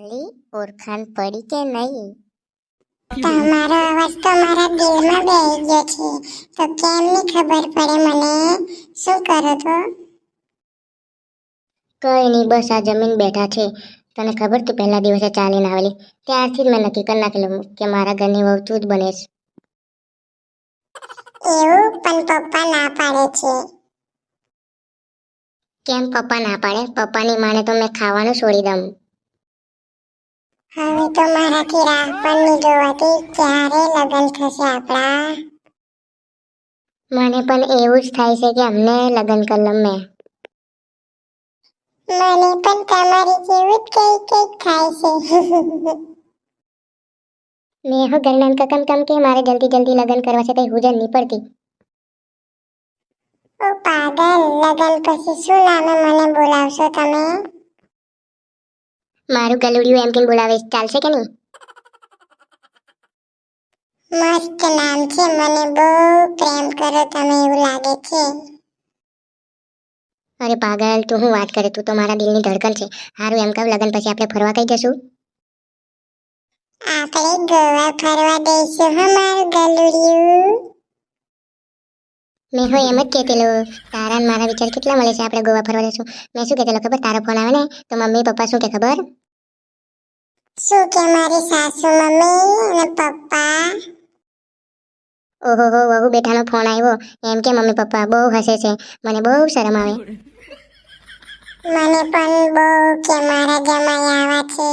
અલી ઓળખાણ પડી કે નહીં? તમારો અવાજ તો મારા દિલમાં બેસી ગયો છે. તો કેમ ની ખબર પડે મને? શું કરો છો? કઈ નહીં બસ આ જમીન બેઠા છે. તને ખબર તું પહેલા દિવસે ચાલીને આવેલી? ત્યારથી જ મેં નક્કી કરી નાખેલું કે મારા ઘરની વહુ તું જ બનીશ એવું? પણ પપ્પા ના પાડે છે. કેમ પપ્પા ના પાડે? પપ્પાની માને તો મેં ખાવાનું છોડી દઉં. હવે તો મારાથી રાહ પણ નહીં જોવાતી ક્યારે લગ્ન થશે આપણા મને પણ એવું જ થાય છે કે અમને લગ્ન કરી લઉં મેં મને પણ તમારી જેવું જ કઈ કંઈક થાય છે મેં હો ઘરના કકમ કમ કે મારે જલ્દી જલ્દી લગ્ન કરવા છે કઈ હુજન નહીં પડતી ઓ પાગલ લગ્ન પછી શું નામે મને બોલાવશો તમે મારું ગલુડિયું એમ કેમ બોલાવે? ચાલશે કે નહીં? મસ્ત નામ છે મને બહુ પ્રેમ કરો તમે એવું લાગે છે. અરે પાગલ તું હું વાત કરે? તું તો મારા દિલની ધડકન છે. હારું એમ કહું લગ્ન પછી આપણે ફરવા કઈ જશું? આપણે ગોવા ફરવા દઈશું હો મારું ગલુડિયું. મેં હું એમ જ કહેતેલો. તારા મારા વિચાર કેટલા મળે છે? આપણે ગોવા ફરવા જશું મેં શું કહેતેલો ખબર? તારો ફોન આવે ને? તો મમ્મી પપ્પા શું કે ખબર? શું કે મારી સાસુ મમ્મી અને પપ્પા? ઓહો વહુ બેટાનો ફોન આવ્યો. એમ કે મમ્મી પપ્પા બહુ હસે છે. મને બહુ શરમ આવે. મને પણ બહુ કે મારા જમાઈ આવા છે.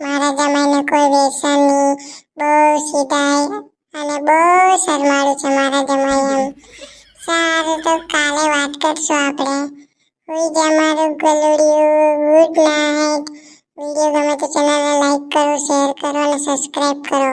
મારા જમાઈને કોઈ વ્યસન નહીં. બહુ સીધાઈ અને બહુ શરમાળું છે મારા જમાઈ એમ. સારું તો કાલે વાત કરશું આપણે. હુઈ જમારું મારું ગલુડિયું. ગુડ નાઇટ વીડિયો ગમે તો ચેનલને લાઈક કરો શેર કરો અને સબસ્ક્રાઈબ કરો